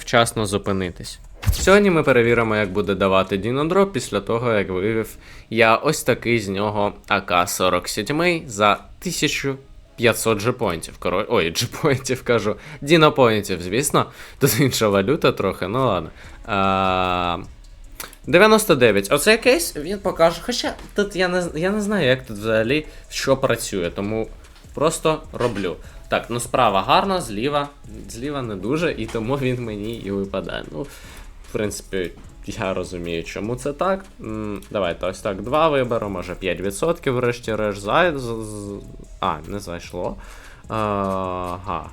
вчасно зупинитись. Сьогодні ми перевіримо, як буде давати Дінодроп після того, як вивів я ось такий з нього АК-47 за 1500 джепоінтів. Коро... Ой, джепоінтів кажу. Дінопоінтів, звісно. Тут інша валюта трохи, ну ладно. А... 99. Оцей кейс він покаже. Хоча тут я не, я не знаю, як тут взагалі що працює, тому просто роблю. Так, ну справа гарна, зліва. Зліва не дуже, і тому він мені і випадає. Ну, в принципі, я розумію, чому це так. Давайте ось так, 2 виберу, може 5% врешті-решт. Зай... А, не зайшло. Ага.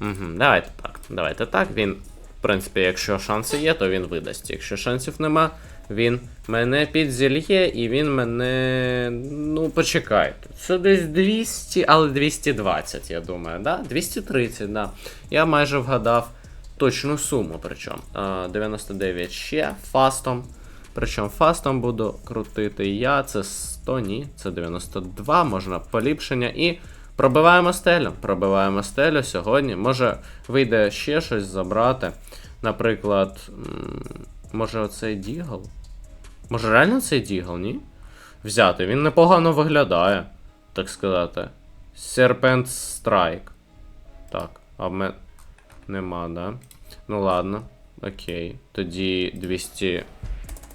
Угу, давайте так. Давайте так. Він, в принципі, якщо шанси є, то він видасть. Якщо шансів нема, він мене підзільє і він мене. Ну, почекайте. Це десь 200, але 220, я думаю, да? 230, да. Я майже вгадав точну суму, причому. 99 ще фастом. Причому фастом буду крутити я. Це 100, ні, це 92, можна поліпшення. І пробиваємо стелю. Пробиваємо стелю сьогодні. Може вийде ще щось забрати. Наприклад, може оцей Дігл? Може реально цей Дігл, ні? Взяти. Він непогано виглядає, так сказати. Serpent Strike. Так, а в мене. Нема, да? Ну ладно. Окей. Тоді 200.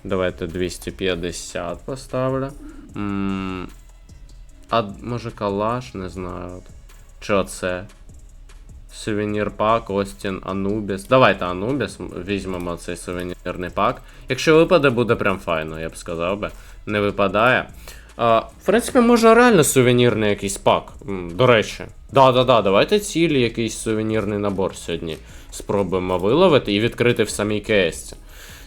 Давайте 250 поставлю. М, А може калаш, не знаю. Чи оце? Сувенір пак, Остін, Анубіс. Давайте Анубіс візьмемо цей сувенірний пак. Якщо випаде, буде прям файно, я б сказав би. Не випадає. А, в принципі, може реально сувенірний якийсь пак. До речі. Да-да-да, давайте цілі якийсь сувенірний набор сьогодні спробуємо виловити і відкрити в самій кейсці.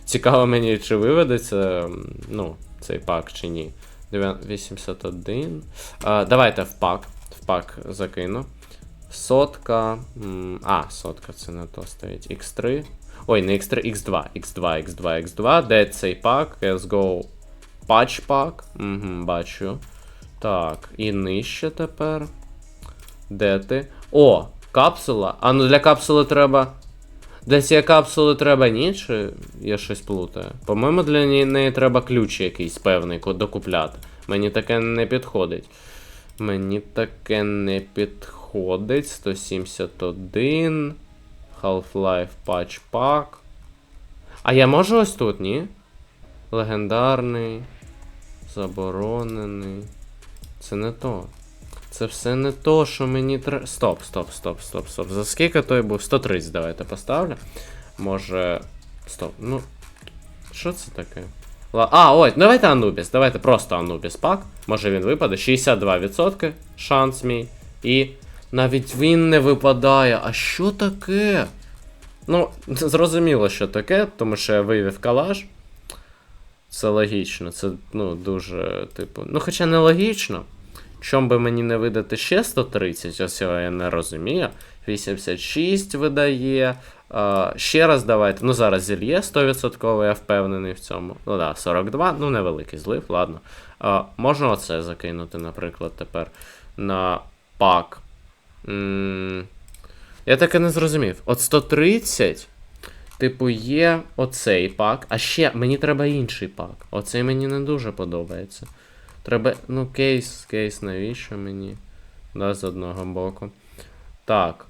Цікаво мені, чи виведеться ну, цей пак чи ні. Дев'я- 81. А, давайте в пак. В пак закину. Сотка. А, сотка це не то стоїть. X3. Ой, не X3, X2. X2, X2, X2. Де цей пак? CSGO Patch пак. Угу, бачу. Так, і нижче тепер. Де ти? О, капсула. А ну для капсули треба. Для цієї капсули треба ні, чи я щось плутаю? По-моєму, для неї треба ключ якийсь певний докупляти. Мені таке не підходить. Мені таке не підходить. 171. Half-Life Patch Pack. А я можу ось тут, ні? Легендарний. Заборонений. Це не то. Це все не то, що мені треба. Стоп, стоп, стоп, стоп, стоп. За скільки той був? 130 давайте поставлю. Може. Стоп, ну. Що це таке? Ла... А, ой, давайте Анубіс. Давайте просто Анубіс пак. Може він випаде. 62% шанс мій. І навіть він не випадає. А що таке? Ну, зрозуміло, що таке, тому що я вивів калаш. Це логічно, це ну, дуже, типу. Ну, хоча не логічно. Чом би мені не видати ще 130, ось цього я не розумію. 86 видає. А, ще раз давайте. Ну, зараз зільє 100%, я впевнений в цьому. Ну да, 42, ну невеликий злив, ладно. А, можна оце закинути, наприклад, тепер на пак. м я так і не зрозумів. От 130. Типу, є оцей пак, а ще мені треба інший пак. Оцей мені не дуже подобається. Треба. Ну, кейс, кейс, навіщо мені? Да, з одного боку. Так.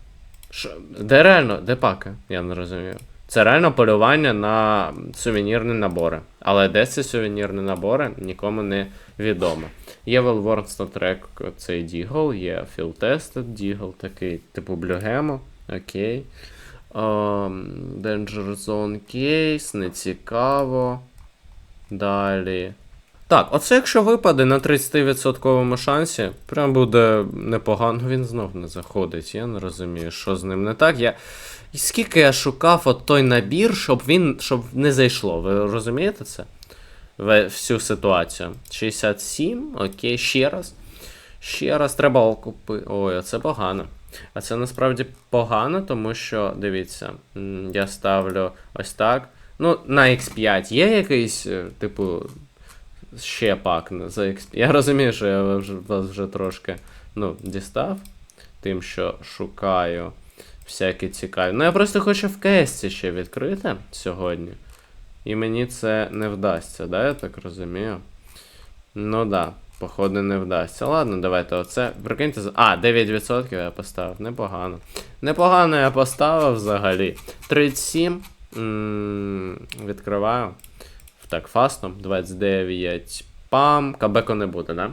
Ш... Де реально? Де паки? Я не розумію. Це реально полювання на сувенірні набори. Але де ці сувенірні набори, нікому не відомо. Є Wellworn статрек, цей Дігл, є Tested Дігл, такий, типу Блюгемо. Окей. Um, Danger Zone Case, не цікаво. Далі. Так, оце якщо випаде на 30% шансі, прям буде непогано. Він знов не заходить. Я не розумію, що з ним не так. Я... І скільки я шукав от той набір, щоб він щоб не зайшло. Ви розумієте це? В всю ситуацію. 67, окей, ще раз. Ще раз треба купити. Ой, а це погано. А це насправді погано, тому що, дивіться, я ставлю ось так. Ну, на X5 є якийсь, е, типу, ще пак за X5. Я розумію, що я вас вже трошки ну, дістав, тим, що шукаю всякі цікаві. Ну, я просто хочу в КСці ще відкрити сьогодні. І мені це не вдасться, да, я так розумію? Ну да, походу не вдасться. Ладно, давайте оце. Прикиньте, а, 9% я поставив. Непогано. Непогано я поставив взагалі. 37. м, Відкриваю. Так, фастом. 29. Пам. Камбеку не буде, да?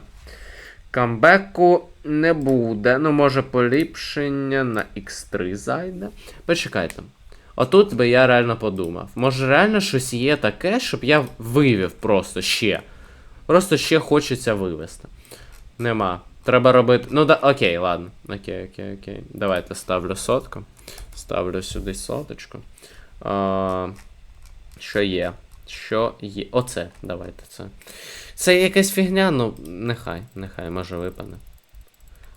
Камбеку не буде. Ну, може, поліпшення на X3 зайде. Почекайте. Отут би я реально подумав. Може, реально щось є таке, щоб я вивів просто ще. Просто ще хочеться вивести. Нема. Треба робити. Ну да, окей, ладно. Окей, окей, окей. Давайте ставлю сотку. Ставлю сюди соточку. А, що є? Що є? Оце, давайте це. Це якась фігня, ну нехай, нехай, може випаде.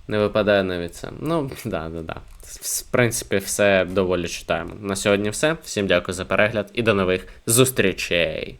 Не випадає навіть це. Ну, да, да, да. В принципі, все доволі читаємо. На сьогодні все. Всім дякую за перегляд і до нових зустрічей.